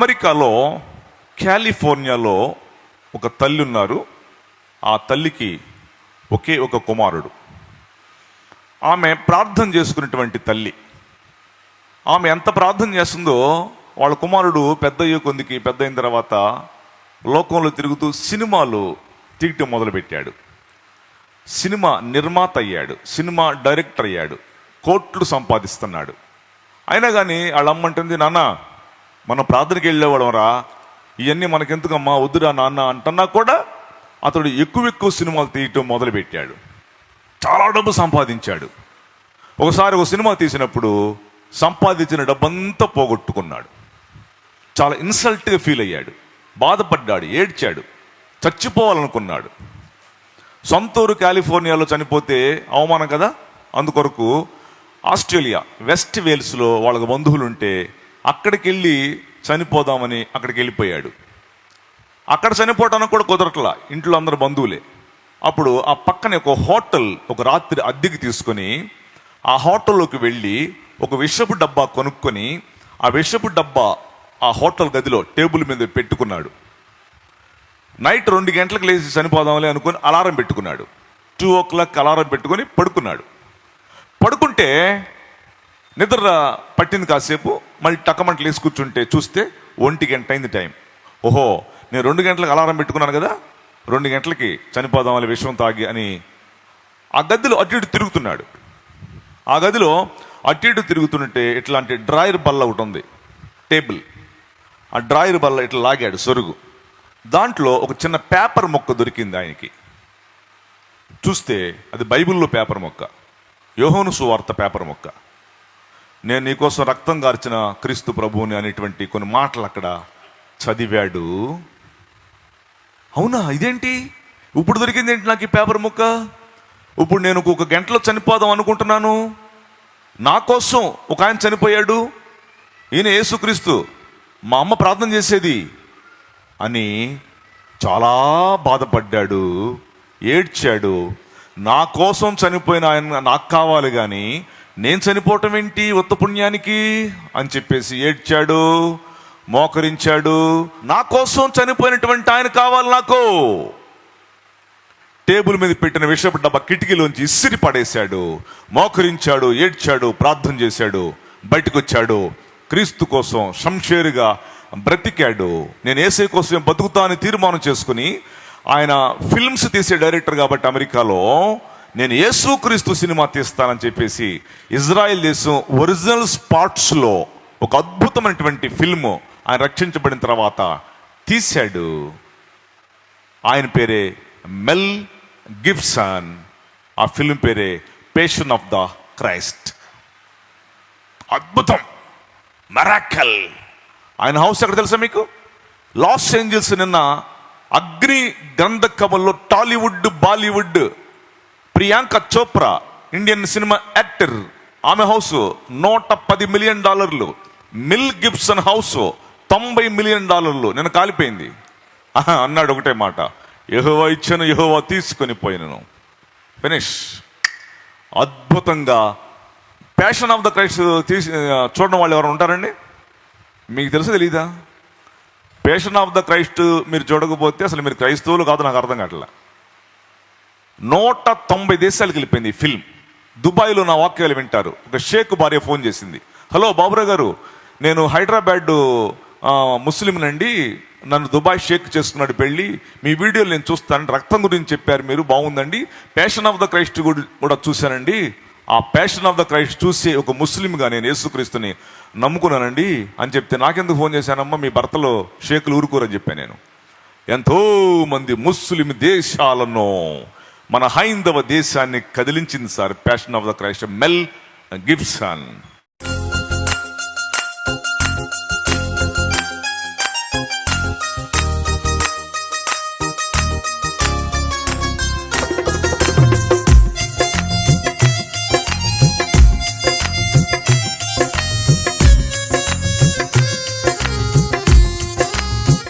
అమెరికాలో కాలిఫోర్నియాలో ఒక తల్లి ఉన్నారు. ఆ తల్లికి ఒకే ఒక కుమారుడు. ఆమె ప్రార్థన చేసుకున్నటువంటి తల్లి. ఆమె ఎంత ప్రార్థన చేస్తుందో వాళ్ళ కుమారుడు పెద్ద కొందికి పెద్ద అయిన తర్వాత లోకంలో తిరుగుతూ సినిమాలు తీయటం మొదలుపెట్టాడు. సినిమా నిర్మాత అయ్యాడు. సినిమా డైరెక్టర్ అయ్యాడు. కోట్లు సంపాదిస్తున్నాడు. అయినా కానీ వాళ్ళ అమ్మంటుంది నాన్న మనం ప్రార్థనకి వెళ్ళేవాళ్ళం రా. ఇవన్నీ మనకెందుకమ్మా వద్దురా నాన్న అంటున్నా కూడా అతడు ఎక్కువ ఎక్కువ సినిమాలు తీయటం మొదలుపెట్టాడు. చాలా డబ్బు సంపాదించాడు. ఒకసారి ఒక సినిమా తీసినప్పుడు సంపాదించిన డబ్బంతా పోగొట్టుకున్నాడు. చాలా ఇన్సల్ట్గా ఫీల్ అయ్యాడు. బాధపడ్డాడు ఏడ్చాడు చచ్చిపోవాలనుకున్నాడు. సొంతూరు కాలిఫోర్నియాలో చనిపోతే అవమానం కదా? అందుకొరకు ఆస్ట్రేలియా వెస్ట్ వేల్స్లో వాళ్ళకి బంధువులు ఉంటే అక్కడికి వెళ్ళి చనిపోదామని అక్కడికి వెళ్ళిపోయాడు అక్కడ చనిపోవటానికి కూడా కుదరట్లా ఇంట్లో అందరు బంధువులే. అప్పుడు ఆ పక్కనే ఒక హోటల్ ఒక రాత్రి అద్దెకి తీసుకొని ఆ హోటల్లోకి వెళ్ళి ఒక విషపు డబ్బా కొనుక్కొని ఆ విషపు డబ్బా ఆ హోటల్ గదిలో టేబుల్ మీద పెట్టుకున్నాడు. నైట్ రెండు గంటలకు లేచి చనిపోదాంలే అనుకుని అలారం పెట్టుకున్నాడు. టూ ఓ క్లాక్ అలారం పెట్టుకొని పడుకున్నాడు. పడుకుంటే నిద్ర పట్టింది కాసేపు మళ్ళీ టక్కమంటలు వేసి కూర్చుంటే చూస్తే ఒంటి గంట అయింది టైం. ఓహో నేను రెండు గంటలకు అలారం పెట్టుకున్నాను కదా రెండు గంటలకి చనిపోదాం చనిపోదామని విషయం తాగి అని ఆ గదిలో అటు ఇటు తిరుగుతున్నాడు. ఆ గదిలో అటు ఇటు తిరుగుతుంటే ఇట్లాంటి డ్రాయర్ బల్ల ఒకటి ఉంది టేబుల్. ఆ డ్రాయర్ బల్ల ఇట్లా లాగాడు సొరుగు. దాంట్లో ఒక చిన్న పేపర్ మొక్క దొరికింది ఆయనకి. చూస్తే అది బైబిల్లో పేపర్ మొక్క యోహోను సువార్త పేపర్ మొక్క. నేను నీకోసం రక్తం గార్చిన క్రీస్తు ప్రభువుని అనేటువంటి కొన్ని మాటలు అక్కడ చదివాడు. అవునా? ఇదేంటి? ఇప్పుడు దొరికింది ఏంటి నాకు ఈ పేపర్ ముక్క? ఇప్పుడు నేను ఒక గంటలో చనిపోదాం అనుకుంటున్నాను. నా కోసం ఒక ఆయన చనిపోయాడు. ఈయన యేసుక్రీస్తు. మా అమ్మ ప్రార్థన చేసేది అని చాలా బాధపడ్డాడు. ఏడ్చాడు. నా కోసం చనిపోయిన ఆయన నాకు కావాలి కానీ నేను చనిపోవటం ఏంటి ఉత్త పుణ్యానికి? అని చెప్పేసి ఏడ్చాడు మోకరించాడు. నా కోసం చనిపోయినటువంటి ఆయన కావాలి నాకు. టేబుల్ మీద పెట్టిన విషపు డబ్బా కిటికీలోంచి ఇసిరి పడేశాడు మోకరించాడు ఏడ్చాడు ప్రార్థన చేశాడు బయటకు వచ్చాడు క్రీస్తు కోసం శంషేరుగా బ్రతికాడు. నేను ఏసై కోసం బతుకుతా అని తీర్మానం చేసుకుని ఆయన ఫిల్మ్స్ తీసే డైరెక్టర్ కాబట్టి అమెరికాలో నేను యేసుక్రీస్తు సినిమా తీస్తానని చెప్పేసి ఇజ్రాయెల్ దేశం ఒరిజినల్ స్పాట్స్లో ఒక అద్భుతమైనటువంటి ఫిల్మ్ ఆయన రక్షించబడిన తర్వాత తీశాడు. ఆయన పేరే మెల్ గిబ్సన్. ఆ ఫిల్మ్ పేరే పేషన్ ఆఫ్ ద క్రైస్ట్ అద్భుతం. మెరాకల్ ఆయన హౌస్ ఎక్కడ తెలుసా మీకు? లాస్ ఏంజల్స్ నిన్న అగ్ని గంధకములో Tollywood Bollywood Priyanka Chopra Indian cinema actor. ఆమె హౌస్ నూట పది మిలియన్ డాలర్లు. మిల్ గిబ్సన్ హౌస్ తొంభై మిలియన్ డాలర్లు. నేను కాలిపోయింది. ఆహా, అన్నాడు ఒకటే మాట. యహోవా ఇచ్చాను యహోవా తీసుకొని పోయినను. ఫినిష్. అద్భుతంగా ప్యాషన్ ఆఫ్ ద క్రైస్ట్ తీసి చూడడం వాళ్ళు ఎవరు ఉంటారండి? మీకు తెలుసు తెలీదా? ప్యాషన్ ఆఫ్ ద క్రైస్ట్ మీరు చూడకపోతే అసలు మీరు క్రైస్తవులు కాదు నాకు అర్థం కావట్లే. నూట తొంభై దేశాలకు వెళ్ళిపోయింది ఈ ఫిల్మ్. దుబాయ్లో నా వాక్యాలు వింటారు. ఒక షేక్ భార్య ఫోన్ చేసింది. హలో బాబురా గారు నేను హైదరాబాద్ ముస్లింనండి. నన్ను దుబాయ్ షేక్ చేసుకున్నాడు పెళ్ళి. మీ వీడియోలు నేను చూస్తాను రక్తం గురించి చెప్పారు మీరు. బాగుందండి. ప్యాషన్ ఆఫ్ ద క్రైస్ట్ కూడా కూడా చూశానండి. ఆ ప్యాషన్ ఆఫ్ ద క్రైస్ట్ చూసి ఒక ముస్లింగా నేను యేసుక్రీస్తుని నమ్ముకున్నానండి అని చెప్తే నాకెందుకు ఫోన్ చేశానమ్మా? మీ భర్తలో షేకులు ఊరుకోరని చెప్పాను నేను. ఎంతో మంది ముస్లిం దేశాలను మన హైందవ దేశాన్ని కదిలించింది sir passion of the Christ Mel Gibson